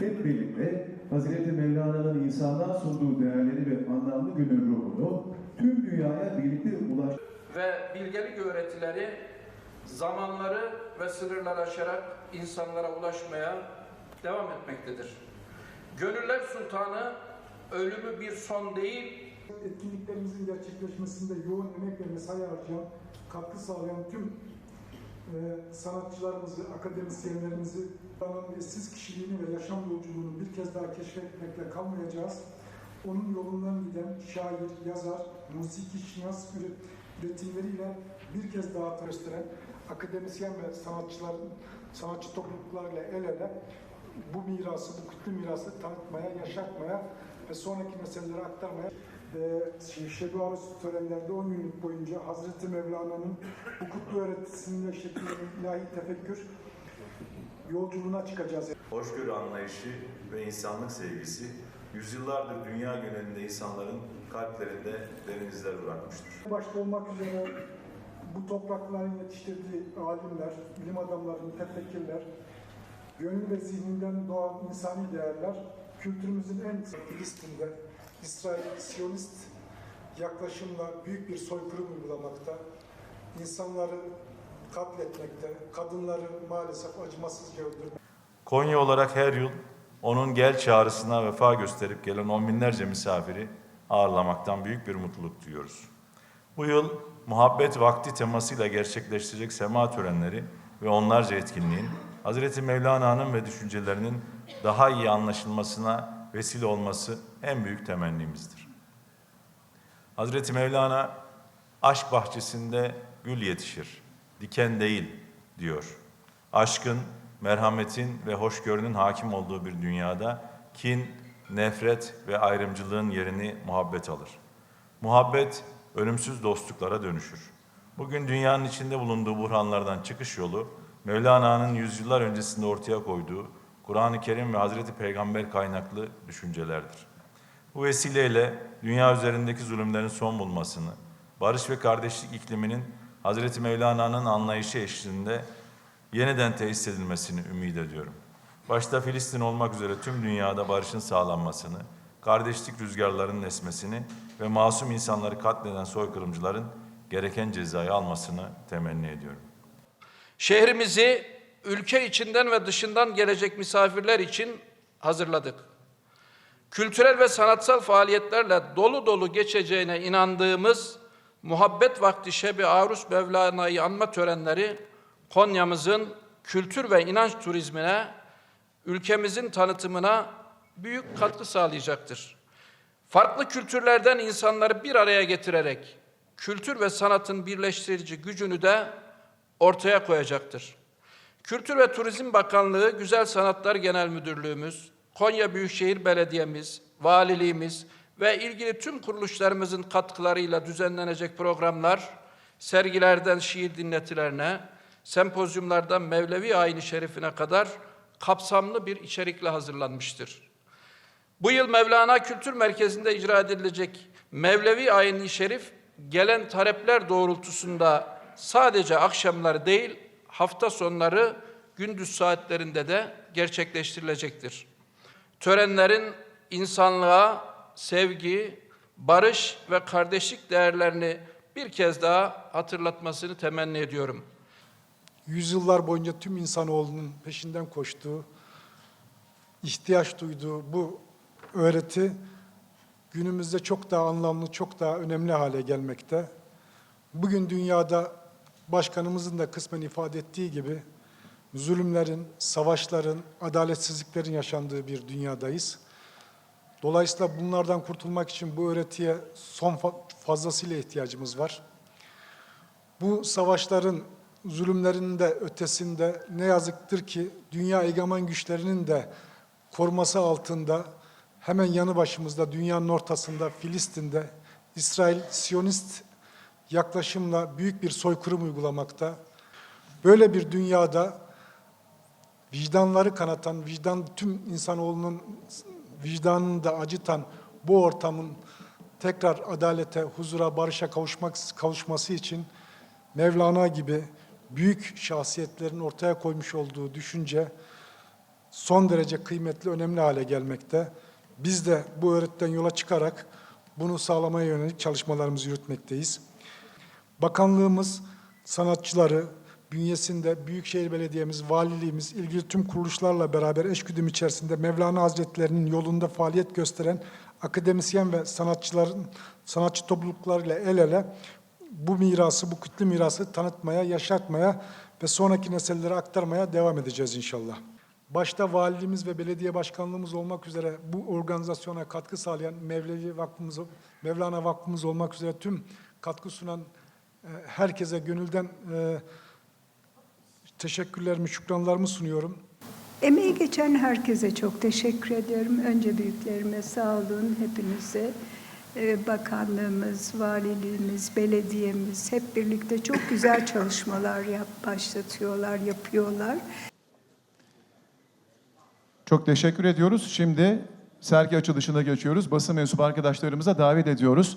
hep birlikte Hazreti Mevlana'nın insanlığa sunduğu değerleri ve anlamlı günün ruhunu tüm dünyaya birlikte ulaş ve bilgelik öğretileri zamanları ve sınırlar aşarak insanlara ulaşmaya devam etmektedir. Gönüller Sultanı ölümü bir son değil, etkinliklerimizin gerçekleşmesinde yoğun emek ve mesai harcayan, katkı sağlayan tüm sanatçılarımızı, akademisyenlerimizi, onun eşsiz kişiliğini ve yaşam yolculuğunu bir kez daha keşfetmekle kalmayacağız. Onun yolundan giden şair, yazar, musiki şinas üret- üretimleriyle bir kez daha gösteren akademisyen ve sanatçıların, sanatçı topluluklarla el ele bu mirası, bu kutlu mirası tanıtmaya, yaşatmaya ve sonraki nesilleri aktarmaya ve Şebi Arus törenlerde 10 günlük boyunca Hazreti Mevlana'nın bu kutlu öğretisinde şekillenen ilahi tefekkür yolculuğuna çıkacağız. Hoşgörü anlayışı ve insanlık sevgisi yüzyıllardır dünya genelinde insanların kalplerinde derin izler bırakmıştır. Başta olmak üzere bu toprakların yetiştirdiği alimler, bilim adamları, mütefekkirler, gönlü ve zihninden doğan insani değerler, kültürümüzün en Filistin'de İsrail Siyonist yaklaşımla büyük bir soykırım uygulamakta, insanları katletmekte, kadınları maalesef acımasızca öldürmekte. Konya olarak her yıl onun gel çağrısına vefa gösterip gelen on binlerce misafiri ağırlamaktan büyük bir mutluluk duyuyoruz. Bu yıl muhabbet vakti temasıyla gerçekleştirecek sema törenleri ve onlarca etkinliğin Hazreti Mevlana'nın ve düşüncelerinin daha iyi anlaşılmasına vesile olması en büyük temennimizdir. Hazreti Mevlana aşk bahçesinde gül yetişir, diken değil diyor. Aşkın, merhametin ve hoşgörünün hakim olduğu bir dünyada kin, nefret ve ayrımcılığın yerini muhabbet alır. Muhabbet ölümsüz dostluklara dönüşür. Bugün dünyanın içinde bulunduğu buhranlardan çıkış yolu Mevlana'nın yüzyıllar öncesinde ortaya koyduğu Kur'an-ı Kerim ve Hazreti Peygamber kaynaklı düşüncelerdir. Bu vesileyle dünya üzerindeki zulümlerin son bulmasını, barış ve kardeşlik ikliminin Hazreti Mevlana'nın anlayışı eşliğinde yeniden tesis edilmesini ümit ediyorum. Başta Filistin olmak üzere tüm dünyada barışın sağlanmasını, kardeşlik rüzgarlarının esmesini ve masum insanları katleden soykırımcıların gereken cezayı almasını temenni ediyorum. şehrimizi ülke içinden ve dışından gelecek misafirler için hazırladık. Kültürel ve sanatsal faaliyetlerle dolu dolu geçeceğine inandığımız Muhabbet Vakti Şebi Arus Mevlana'yı anma törenleri Konya'mızın kültür ve inanç turizmine, ülkemizin tanıtımına büyük katkı sağlayacaktır. Farklı kültürlerden insanları bir araya getirerek kültür ve sanatın birleştirici gücünü de ortaya koyacaktır. Kültür ve Turizm Bakanlığı, Güzel Sanatlar Genel Müdürlüğümüz, Konya Büyükşehir Belediye'miz, valiliğimiz ve ilgili tüm kuruluşlarımızın katkılarıyla düzenlenecek programlar, sergilerden şiir dinletilerine, sempozyumlardan Mevlevi ayini şerifine kadar kapsamlı bir içerikle hazırlanmıştır. Bu yıl Mevlana Kültür Merkezi'nde icra edilecek Mevlevi Ayin-i Şerif gelen talepler doğrultusunda sadece akşamları değil hafta sonları gündüz saatlerinde de gerçekleştirilecektir. Törenlerin insanlığa sevgi, barış ve kardeşlik değerlerini bir kez daha hatırlatmasını temenni ediyorum. Yüzyıllar boyunca tüm insanoğlunun peşinden koştuğu, ihtiyaç duyduğu bu öğreti günümüzde çok daha anlamlı, çok daha önemli hale gelmekte. Bugün dünyada başkanımızın da kısmen ifade ettiği gibi zulümlerin, savaşların, adaletsizliklerin yaşandığı bir dünyadayız. Dolayısıyla bunlardan kurtulmak için bu öğretiye son fa- fazlasıyla ihtiyacımız var. Bu savaşların, zulümlerin de ötesinde ne yazıktır ki dünya egemen güçlerinin de koruması altında hemen yanı başımızda dünyanın ortasında Filistin'de İsrail Siyonist yaklaşımla büyük bir soykırım uygulamakta. Böyle bir dünyada vicdanları kanatan, vicdan tüm insanoğlunun vicdanını da acıtan bu ortamın tekrar adalete, huzura, barışa kavuşmak kavuşması için Mevlana gibi büyük şahsiyetlerin ortaya koymuş olduğu düşünce son derece kıymetli, önemli hale gelmekte. Biz de bu öğretiden yola çıkarak bunu sağlamaya yönelik çalışmalarımızı yürütmekteyiz. Bakanlığımız sanatçıları bünyesinde Büyükşehir Belediye'miz, valiliğimiz, ilgili tüm kuruluşlarla beraber eşgüdüm içerisinde Mevlana Hazretlerinin yolunda faaliyet gösteren akademisyen ve sanatçıların, sanatçı topluluklarıyla el ele bu mirası, bu kutlu mirası tanıtmaya, yaşatmaya ve sonraki nesillere aktarmaya devam edeceğiz inşallah. Başta valiliğimiz ve belediye başkanlığımız olmak üzere bu organizasyona katkı sağlayan Mevlevi Vakfımız, Mevlana Vakfımız olmak üzere tüm katkı sunan herkese gönülden e, teşekkürlerimi, şükranlarımı sunuyorum. Emeği geçen herkese çok teşekkür ediyorum. Önce büyüklerime sağ olun, hepinize. Ee, Bakanlığımız, valiliğimiz, belediyemiz hep birlikte çok güzel çalışmalar yap, başlatıyorlar, yapıyorlar. Çok teşekkür ediyoruz. Şimdi sergi açılışına geçiyoruz. Basın mensubu arkadaşlarımıza davet ediyoruz.